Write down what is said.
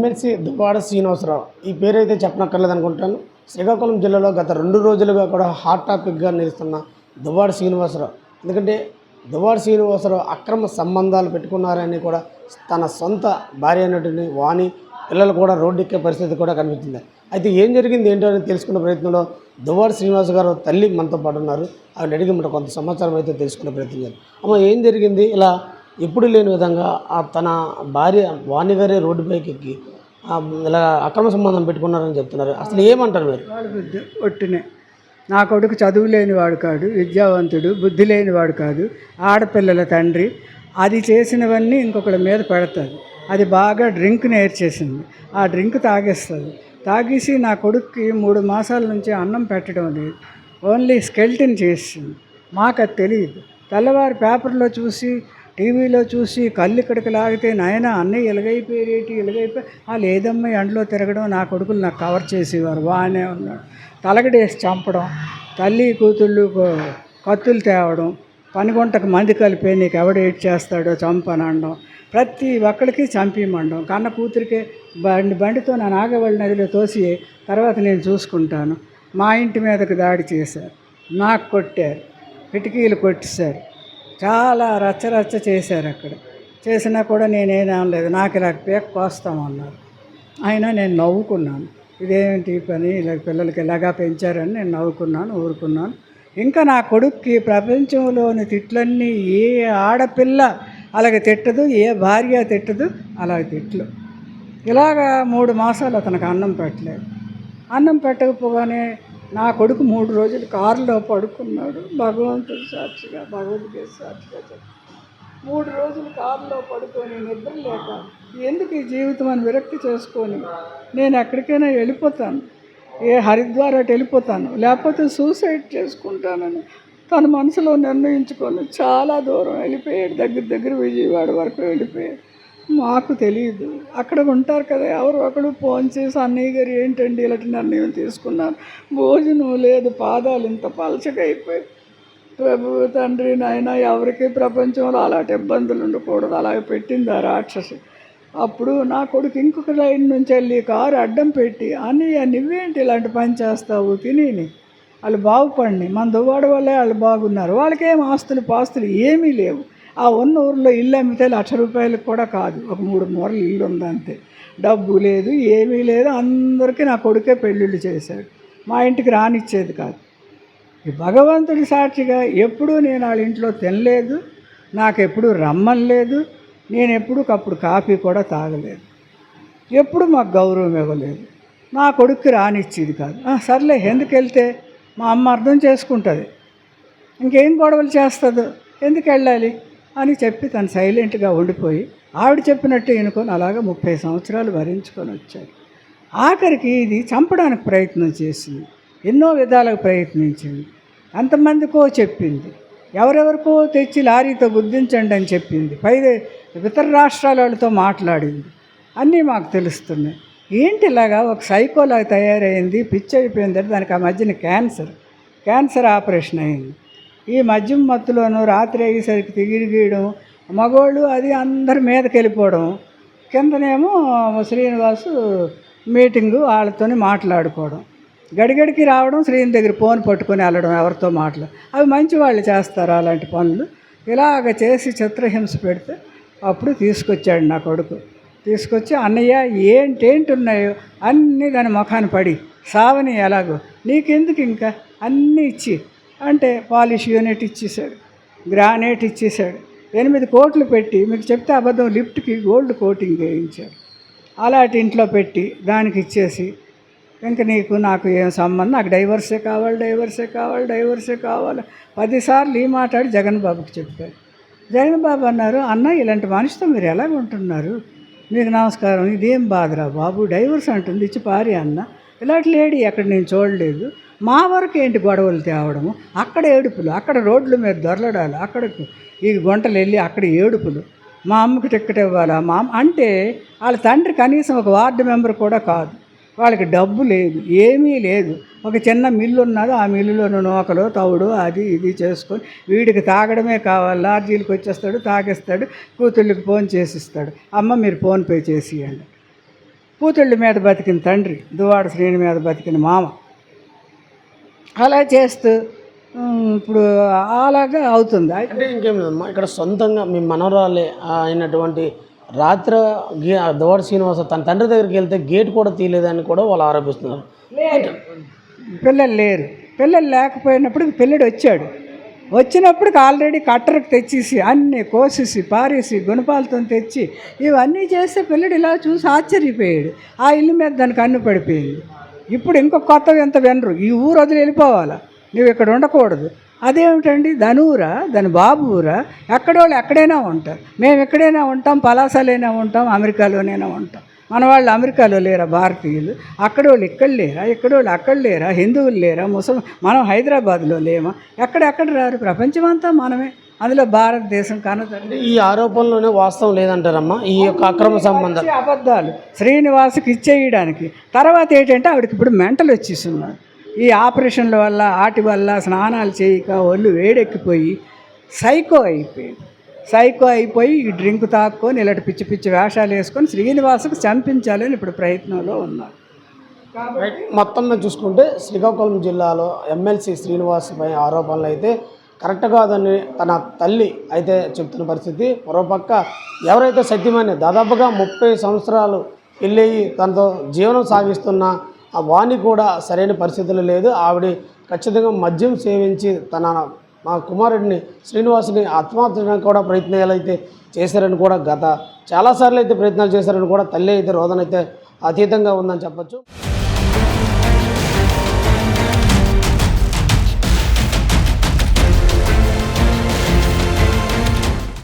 MLC Duvvada Srinivasarao. ఈ పేరు అయితే చెప్పనక్కర్లేదు అనుకుంటాను. శ్రీకాకుళం జిల్లాలో గత రెండు రోజులుగా కూడా హాట్ టాపిక్గా నిలుస్తున్న దువ్వాడ శ్రీనివాసరావు. ఎందుకంటే దువ్వాడ శ్రీనివాసరావు అక్రమ సంబంధాలు పెట్టుకున్నారని కూడా తన సొంత భార్య అయినటువంటి వాణి పిల్లలు కూడా రోడ్డు ఎక్కే పరిస్థితి కూడా కనిపిస్తుంది. అయితే ఏం జరిగింది ఏంటో అని తెలుసుకునే ప్రయత్నంలో దువ్వాడ శ్రీనివాస్ గారు తల్లి మనతో పాటు ఉన్నారు. ఆవిడ అడిగి మన కొంత సమాచారం అయితే తెలుసుకునే ప్రయత్నం చేయాలి అమ్మ ఏం జరిగింది? ఇలా ఎప్పుడు లేని విధంగా ఆ తన భార్య వాణి గారే రోడ్డుపైకి ఎక్కి ఇలా అక్రమ సంబంధం పెట్టుకున్నారని చెప్తున్నారు. అసలు ఏమంటారు మీరు? ఒట్టినే. నా కొడుకు చదువు లేనివాడు కాదు విద్యావంతుడు బుద్ధి లేనివాడు కాదు ఆడపిల్లల తండ్రి. అది చేసినవన్నీ ఇంకొకటి మీద పెడతారు అది బాగా డ్రింక్ నేర్చేసింది. ఆ డ్రింక్ తాగేస్తుంది. తాగేసి నా కొడుక్కి మూడు మాసాల నుంచి అన్నం పెట్టడం లేదు. ఓన్లీ స్కెల్టిన్ చేసింది. మాకు అది తెలియదు తెల్లవారు పేపర్లో చూసి టీవీలో చూసి కళ్ళు ఇక్కడికి లాగితే నాయన అన్నయ్య ఎలుగైపోయేటి ఎలుగైపోయి ఆ లేదమ్మా ఎండలో తిరగడం నా కొడుకులు నాకు కవర్ చేసేవారు. బాగానే ఉన్నాడు. తలగడేసి చంపడం తల్లి కూతుళ్ళు కత్తులు తేవడం పనిగొంటకు మంది కలిపి నీకు ఎవడు ఏడ్ చేస్తాడో చంపనండం ప్రతి ఒక్కడికి చంపిమండం. కన్న కూతురికే బండి బండితో నా నాగవల్లి నదిలో తోసి తర్వాత నేను చూసుకుంటాను. మా ఇంటి మీదకు దాడి చేశారు. నాకు కొట్టారు. కిటికీలు కొట్టేశారు. చాలా రచ్చ రచ్చ చేశారు అక్కడ. చేసినా కూడా నేనేం అనలేదు. నాకు ఇలా పేక కోస్తామన్నారు. అయినా నేను నవ్వుకున్నాను. ఇదేంటి పని? ఇలా పిల్లలకి ఇలాగా పెంచారని నేను నవ్వుకున్నాను ఊరుకున్నాను. ఇంకా నా కొడుక్కి ప్రపంచంలోని తిట్లన్నీ ఏ ఆడపిల్ల అలాగే తిట్టదు ఏ భార్య తిట్టదు అలాగే తిట్లు. ఇలాగా మూడు మాసాలు అతనికి అన్నం పెట్టలేదు. అన్నం పెట్టకపోగానే నా కొడుకు మూడు రోజులు కారులో పడుకున్నాడు. భగవంతుడు సాక్షిగా భగవద్గీత సాక్షిగా చెప్పు మూడు రోజులు కారులో పడుకొని నిద్ర లేక ఎందుకు ఈ జీవితం అని విరక్తి చేసుకొని నేను ఎక్కడికైనా వెళ్ళిపోతాను? ఏ హరిద్వార్ అటు వెళ్ళిపోతాను? లేకపోతే సూసైడ్ చేసుకుంటానని తన మనసులో నిర్ణయించుకొని చాలా దూరం వెళ్ళిపోయాడు. దగ్గర దగ్గర విజయవాడ వరకు వెళ్ళిపోయాడు. మాకు తెలియదు అక్కడ ఉంటారు కదా ఎవరు ఒకడు ఫోన్ చేసి అన్నయ్య గారు ఏంటండి ఇలాంటి నిర్ణయం తీసుకున్నారు? భోజనం లేదు పాదాలు ఇంత పలచగా అయిపోయి ప్రభు తండ్రి నాయన ఎవరికి ప్రపంచంలో అలాంటి ఇబ్బందులు ఉండకూడదు. అలాగే పెట్టింది ఆ రాక్షసి. అప్పుడు నా కొడుకు ఇంకొక లైన్ నుంచి వెళ్ళి కారు అడ్డం పెట్టి అన్నయ్య నువ్వేంటి ఇలాంటి పని చేస్తావు? తినేని వాళ్ళు బాగుపడిని మన దువ్వాడ వల్లే వాళ్ళు బాగున్నారు. వాళ్ళకేం ఆస్తులు పాస్తులు ఏమీ లేవు. ఆ ఉన్న ఊర్లో ఇల్లు అమ్మితే లక్ష రూపాయలకు కూడా కాదు. ఒక మూడు మూరలు ఇల్లు ఉంది అంతే. డబ్బు లేదు ఏమీ లేదు. అందరికీ నా కొడుకే పెళ్ళిళ్ళు చేశాడు. మా ఇంటికి రానిచ్చేది కాదు. ఈ భగవంతుడి సాక్షిగా ఎప్పుడూ నేను వాళ్ళ ఇంట్లో తినలేదు. నాకు రమ్మని లేదు. నేను ఎప్పుడు అప్పుడు కాఫీ కూడా తాగలేదు. ఎప్పుడు మాకు గౌరవం ఇవ్వలేదు. నా కొడుక్కి రానిచ్చేది కాదు. సర్లే ఎందుకు వెళ్తే? మా అమ్మ అర్థం చేసుకుంటుంది. ఇంకేం గొడవలు చేస్తుందో? ఎందుకు వెళ్ళాలి? అని చెప్పి తను సైలెంట్గా ఉండిపోయి ఆవిడ చెప్పినట్టు ఎన్నుకొని అలాగా ముప్పై సంవత్సరాలు భరించుకొని వచ్చాడు. ఆఖరికి ఇది చంపడానికి ప్రయత్నం చేసింది. ఎన్నో విధాలకు ప్రయత్నించింది. ఎంతమందికో చెప్పింది. ఎవరెవరికో తెచ్చి లారీతో గుర్తించండి అని చెప్పింది. పై ఇతర రాష్ట్రాల వాళ్ళతో మాట్లాడింది. అన్నీ మాకు తెలుస్తున్నాయి. ఏంటి ఇలాగా ఒక సైకోలాగా తయారైంది పిచ్చి అయిపోయిందంటే దానికి ఆ మధ్యన క్యాన్సర్. క్యాన్సర్ ఆపరేషన్ అయింది. ఈ మద్యం మత్తులోనూ రాత్రి అయ్యేసరికి గీయడం మగోళ్ళు అది అందరి మీదకి వెళ్ళిపోవడం. కిందనేమో శ్రీనివాసు మీటింగు వాళ్ళతోని మాట్లాడుకోవడం. గడిగడికి రావడం శ్రీని దగ్గర ఫోన్ పట్టుకొని వెళ్ళడం ఎవరితో మాటలు అవి మంచి వాళ్ళు చేస్తారు అలాంటి పనులు. ఇలాగ చేసి చిత్రహింస పెడితే అప్పుడు తీసుకొచ్చాడు నా కొడుకు. తీసుకొచ్చి అన్నయ్య ఏంటేంటి ఉన్నాయో అన్నీ దాని ముఖాన్ని పడి సావని ఎలాగో నీకెందుకు ఇంకా? అన్నీ ఇచ్చి అంటే పాలిష్ యూనిట్ ఇచ్చేసాడు గ్రానైట్ ఇచ్చేసాడు ఎనిమిది కోట్లు పెట్టి మీకు చెప్తే అబద్ధం లిఫ్ట్కి గోల్డ్ కోటింగ్ వేయించాడు అలాంటి ఇంట్లో పెట్టి దానికి ఇచ్చేసి ఇంక నీకు నాకు ఏం సంబంధం? నాకు డైవర్సే కావాలి డైవర్సే కావాలి డైవర్సే కావాలి. పదిసార్లు ఈ మాట్లాడి జగన్ బాబుకి చెప్పారు జగన్ బాబు అన్నారు అన్న ఇలాంటి మనిషితో మీరు ఎలాగ ఉంటున్నారు? మీకు నమస్కారం ఇదేం బాధరా బాబు? డైవర్స్ అంటుంది ఇచ్చి పారి అన్న. ఇలాంటి లేడీ ఎక్కడ నేను చూడలేదు. మా వరకు ఏంటి గొడవలు తేవడము? అక్కడ ఏడుపులు అక్కడ రోడ్ల మీద దొరలడాలు అక్కడకు ఈ గుంటలు వెళ్ళి అక్కడ ఏడుపులు. మా అమ్మకి టిక్కెట్ ఇవ్వాలా? మా అమ్మ అంటే వాళ్ళ తండ్రి కనీసం ఒక వార్డు మెంబర్ కూడా కాదు. వాళ్ళకి డబ్బు లేదు ఏమీ లేదు. ఒక చిన్న మిల్లు ఉన్నది ఆ మిల్లులో నూకలు తవుడు అది ఇది చేసుకొని వీడికి తాగడమే కావాలి. లార్జీలకు వచ్చేస్తాడు తాగేస్తాడు కూతుళ్ళకి ఫోన్ చేసిస్తాడు. అమ్మ మీరు ఫోన్పే చేసియండి కూతుళ్ళ మీద బతికిన తండ్రి దువాడ శ్రేణి మీద బతికిన మామ అలా చేస్తూ ఇప్పుడు అలాగా అవుతుంది. అంటే ఇంకేం లేదమ్మా ఇక్కడ సొంతంగా మీ మనవరాలే అయినటువంటి రాత్రి గే దోవాడ శ్రీనివాస తన తండ్రి దగ్గరికి వెళ్తే గేట్ కూడా తీయలేదని కూడా వాళ్ళు ఆరోపిస్తున్నారు. పిల్లలు లేరు. పిల్లలు లేకపోయినప్పుడు పిల్లడు వచ్చాడు. వచ్చినప్పటికి ఆల్రెడీ కట్టరకు తెచ్చేసి అన్నీ కోసేసి పారేసి గుణపాలతో తెచ్చి ఇవన్నీ చేస్తే పిల్లడు ఇలా చూసి ఆశ్చర్యపోయాడు. ఆ ఇల్లు మీద దానికి అన్ను పడిపోయింది. ఇప్పుడు ఇంకో కొత్త ఎంత వినరు ఈ ఊరు వదిలి వెళ్ళిపోవాలా? నువ్వు ఇక్కడ ఉండకూడదు. అదేమిటండి? దాని ఊరా? దాని బాబు ఊరా? ఎక్కడోళ్ళు ఎక్కడైనా ఉంటారు. మేము ఎక్కడైనా ఉంటాం పలాసలైనా ఉంటాం అమెరికాలోనైనా ఉంటాం. మన వాళ్ళు అమెరికాలో లేరా భారతీయులు? అక్కడ వాళ్ళు ఇక్కడ లేరా ఇక్కడ వాళ్ళు అక్కడ లేరా హిందువులు లేరా ముసలి మనం హైదరాబాద్లో లేమా? ఎక్కడెక్కడ రారు? ప్రపంచమంతా మనమే. అందులో భారతదేశం కనదండి ఈ ఆరోపణలోనే వాస్తవం లేదంటారమ్మా? ఈ యొక్క అక్రమ సంబంధాలు వచ్చే అబద్ధాలు శ్రీనివాస్కి ఇచ్చేయడానికి. తర్వాత ఏంటంటే ఆవిడకి ఇప్పుడు మెంటల్ వచ్చేస్తున్నాడు ఈ ఆపరేషన్ల వల్ల వాటి వల్ల స్నానాలు చేయక ఒళ్ళు వేడెక్కిపోయి సైకో అయిపోయింది. సైకో అయిపోయి ఈ డ్రింక్ తాక్కొని ఇలాంటి పిచ్చి పిచ్చి వేషాలు వేసుకొని శ్రీనివాసుకు చంపించాలని ఇప్పుడు ప్రయత్నంలో ఉన్నారు. మొత్తం చూసుకుంటే శ్రీకాకుళం జిల్లాలో ఎమ్మెల్సీ శ్రీనివాస్ పై ఆరోపణలు అయితే కరెక్ట్ కాదని తన తల్లి అయితే చెప్తున్న పరిస్థితి. మరోపక్క ఎవరైతే సత్యమని దాదాపుగా ముప్పై సంవత్సరాలు పెళ్ళయి తనతో జీవనం సాగిస్తున్న ఆ వాణి కూడా సరైన పరిస్థితులు లేదు. ఆవిడ ఖచ్చితంగా మద్యం సేవించి తన మా కుమారుడిని శ్రీనివాసుని ఆత్మహత్య కూడా ప్రయత్నాలు అయితే చేశారని కూడా గత చాలాసార్లు అయితే ప్రయత్నాలు చేశారని కూడా తల్లి అయితే రోదనైతే అతీతంగా ఉందని చెప్పొచ్చు.